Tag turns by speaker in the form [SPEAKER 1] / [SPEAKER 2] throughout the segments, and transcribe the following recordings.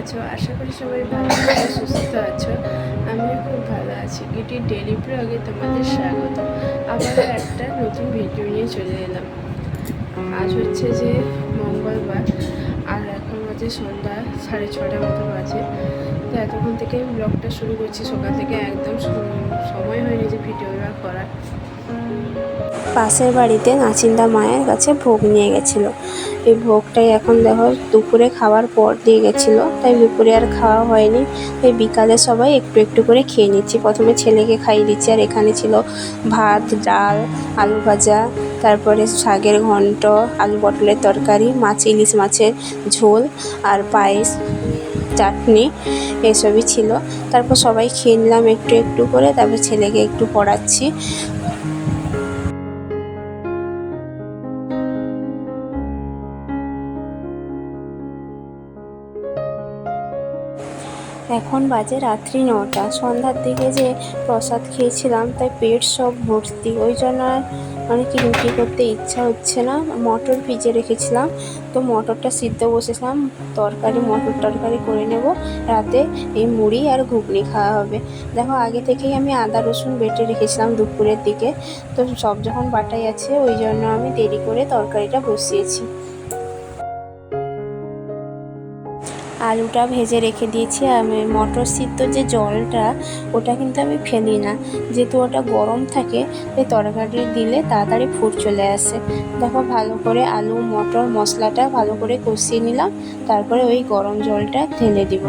[SPEAKER 1] আছো? আশা করি সবাই ভালো আছো, সুস্থ আছো। আমিও খুব ভালো আছি। এটি ডেলি ব্লগে তোমাদের স্বাগত। আবার একটা নতুন ভিডিও নিয়ে চলে এলাম। আজ হচ্ছে যে মঙ্গলবার, আর এখন বাজে সন্ধ্যা সাড়ে ছটা মতো বাজে। তো এতক্ষণ থেকে আমি ব্লগটা শুরু করছি। সকাল থেকে একদম সময় হয়নি যে ভিডিওটা করার।
[SPEAKER 2] পাশের বাড়িতে নাচিন্দা মায়ের কাছে ভোগ নিয়ে গেছিল। এই ভোগটাই এখন দেখো দুপুরে খাওয়ার পর দিয়ে গেছিল। তাই দুপুরে আর খাওয়া হয়নি। তাই বিকালে সবাই একটু একটু করে খেয়ে নিচ্ছি। প্রথমে ছেলেকে খাইয়ে দিচ্ছি। আর এখানে ছিল ভাত, ডাল, আলু ভাজা, তারপরে শাকের ঘন্ট, আলু পটলের তরকারি, মাছ, ইলিশ মাছের ঝোল আর পায়েস, চাটনি এসবই ছিল। তারপর সবাই খেয়ে নিলাম একটু একটু করে। তারপর ছেলেকে একটু পড়াচ্ছি। এখন বাজে রাত্রি নটা। সন্ধ্যার দিকে যে প্রসাদ খেয়েছিলাম, তাই পেট সব ভর্তি। ওই জন্য আর মানে কি রুটি করতে ইচ্ছা হচ্ছে না। মটর ভিজে রেখেছিলাম, তো মটরটা সিদ্ধ বসেছিলাম। তরকারি, মটর তরকারি করে নেব। রাতে এই মুড়ি আর ঘুগনি খাওয়া হবে। দেখো, আগে থেকেই আমি আদা, রসুন বেটে রেখেছিলাম দুপুরের দিকে। তো সব যখন বাটাই আছে, ওই জন্য আমি দেরি করে তরকারিটা বসিয়েছি। আলুটা ভেজে রেখে দিয়েছি আমি মটর সিদ্ধ যে জলটা, ওটা কিন্তু আমি ফেলি না। যেহেতু ওটা গরম থাকে তাই তরকারি দিলে তাড়াতাড়ি ফুট চলে আসে। দেখো, ভালো করে আলু, মটর, মশলাটা ভালো করে কষিয়ে নিলাম, তারপরে ওই গরম জলটা ঢেলে দিব।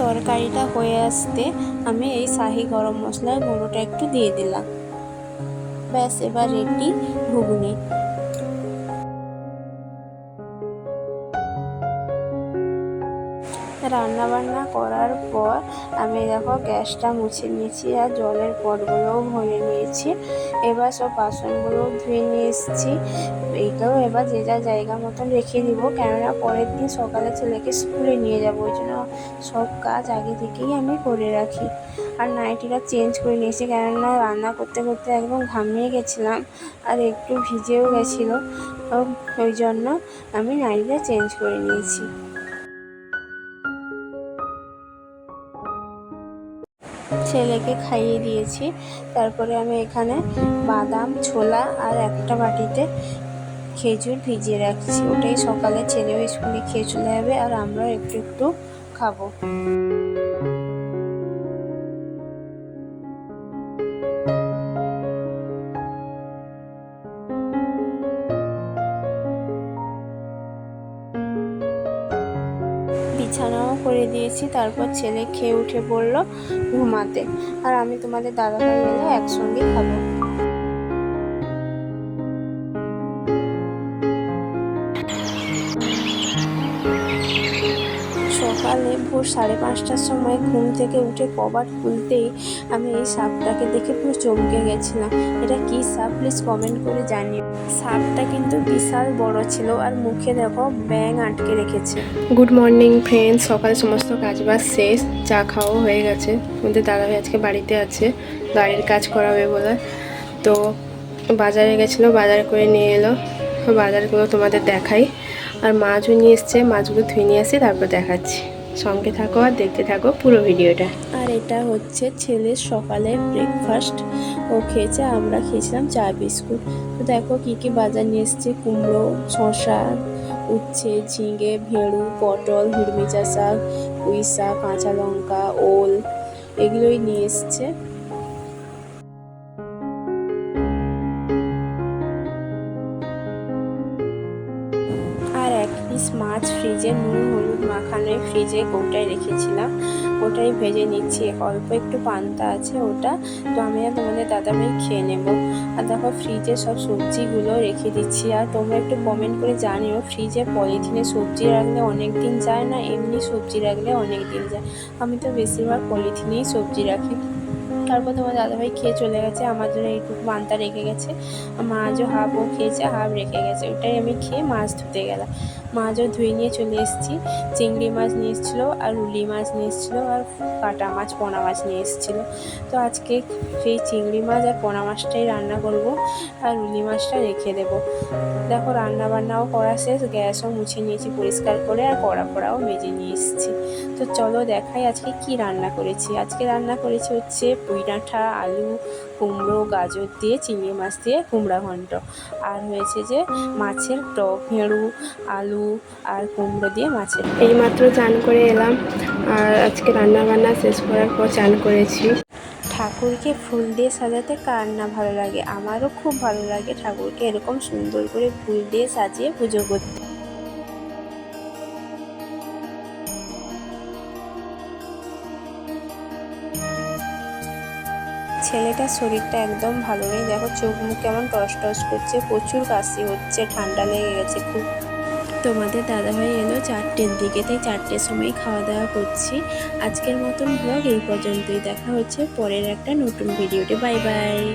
[SPEAKER 2] তরকারিটা হয়ে আসতে আমি এই শাহি গরম মশলার গুঁড়োটা একটু দিয়ে দিলাম। ব্যাস এবার রেডি ঘুগনি। রান্না বান্না করার পর আমি দেখো গ্যাসটা মুছে নিয়েছি আর জলের পটগুলোও ভরে নিয়েছি। এবার সব বাসনগুলো ধুয়ে নিয়ে এসেছি। এইটাও এবার যে যা জায়গা মতন রেখে দিব, কেননা পরের দিন সকালে ছেলেকে স্কুলে নিয়ে যাব, ওই জন্য সব কাজ আগে থেকেই আমি করে রাখি। আর নাইটিটা চেঞ্জ করে নিয়েছি, কেননা রান্না করতে করতে একদম ঘামিয়ে গেছিলাম আর একটু ভিজেও গেছিল। ওই জন্য আমি নাইটিটা চেঞ্জ করে নিয়েছি। ছেলেকে খাইয়ে দিয়েছি। তারপরে আমি এখানে বাদাম, ছোলা আর একটা বাটিতে খেজুর ভিজিয়ে রাখছি। ওটাই সকালে ছেলেও স্কুলে খেয়ে চলে যাবে আর আমরাও একটু একটু খাব। বিছানাও করে দিয়েছি। তারপর ছেলে খেয়ে উঠে বলল, ঘুমাতে। আর আমি তোমাদের দাদাভাই মিলে একসঙ্গে খাব। সকালে ভোর সাড়ে পাঁচটার সময় ঘুম থেকে উঠে কবাট খুলতেই আমি এই সাপটাকে দেখে পুরো চমকে গেছিলাম। এটা কি সাপ? প্লিজ কমেন্ট করে জানিও। সাপটা কিন্তু বিশাল বড় ছিল আর মুখে দেখো ব্যাং আটকে রেখেছে।
[SPEAKER 1] গুড মর্নিং ফ্রেন্ড সকালে সমস্ত কাজ কাজবাজ শেষ, চা খাওয়াও হয়ে গেছে। আমাদের দাদাভাই আজকে বাড়িতে আছে, গাড়ির কাজ করাবে বলে। তো বাজারে গেছিল, বাজার করে নিয়ে এলো। বাজারগুলো তোমাদের দেখাই। আর মাছও নিয়ে এসছে মাছগুলো ধুয়ে নিয়ে আসি, তারপর দেখাচ্ছি। সঙ্গে থাকো আর দেখতে থাকো পুরো ভিডিওটা।
[SPEAKER 2] আর এটা হচ্ছে ছেলের সকালে ব্রেকফাস্ট ও খেয়েছে, আমরা খেয়েছিলাম চা, বিস্কুট। তো দেখো কী কী বাজার নিয়ে এসছে, কুমড়ো শশা উচ্ছে, ঝিঙে, ভেড়ু, পটল হিড়মিচা শাক পুঁই শাক কাঁচা লঙ্কা, ওল, এগুলোই নিয়ে এসছে। ফ্রিজে নুন, হলুদ মাখানো ফ্রিজে কৌটায় রেখেছিলাম। ওটাই ভেজে নিচ্ছি। অল্প একটু পান্তা আছে ওটা। তো আমি আর তোমাদের দাদাভাই খেয়ে নেব। আর দেখো ফ্রিজে সব সবজিগুলো রেখে দিচ্ছি। আর তোমরা একটু কমেন্ট করে জানিও, ফ্রিজে পলিথিনে সবজি রাখলে অনেক দিন যায় না? এমনি সবজি রাখলে অনেক দিন যায়। আমি তো বেশিরভাগ পলিথিনেই সবজি রাখি। তারপর তোমার দাদাভাই খেয়ে চলে গেছে। আমার জন্য এইটুকু পান্তা রেখে গেছে। মাছও হাফ ও খেয়েছে, হাফ রেখে গেছে। ওটাই আমি খেয়ে মাছ ধুতে গেলাম। মাছও ধুয়ে নিয়ে চলে এসেছি। চিংড়ি মাছ নিয়ে এসেছিল আর রুলি মাছ নিয়ে এসেছিল আর কাটা মাছ, পোনা মাছ নিয়ে এসেছিল। তো আজকে সেই চিংড়ি মাছ আর পোনা মাছটাই রান্না করব আর রুলি মাছটা রেখে দেবো। দেখো রান্না বান্নাও করা শেষ, গ্যাসও মুছে নিয়েছি পরিষ্কার করে আর কড়া ফড়াও মেজে নিয়ে এসেছি। তো চলো দেখাই আজকে কি রান্না করেছি। আজকে রান্না করেছি হচ্ছে পুঁই ডাঁটা আলু কুমড়ো গাজর দিয়ে চিংড়ি মাছ দিয়ে কুমড়া ঘন্ট। আর হয়েছে যে মাছের টক নেড়ু আলু আর কুমড়ো দিয়ে মাছের
[SPEAKER 1] এইমাত্র চান করে এলাম। আর আজকে রান্না বান্না শেষ করার পর চান করেছি।
[SPEAKER 2] ঠাকুরকে ফুল দিয়ে সাজাতে কার না ভালো লাগে? আমারও খুব ভালো লাগে ঠাকুরকে এরকম সুন্দর করে ফুল দিয়ে সাজিয়ে পুজো করতে। ছেলেটার শরীরটা একদম ভালো নেই। দেখো চোখ মুখ কেমন টস টস করছে, প্রচুর কাশি হচ্ছে, ঠান্ডা লেগে গেছে খুব। তোমাদের দাদাভাই এলো চারটের দিকে, তাই চারটের সময় খাওয়া দাওয়া করছি। আজকের মতন ব্লগ এই পর্যন্তই। দেখা হচ্ছে পরের একটা নতুন ভিডিওতে বাই বাই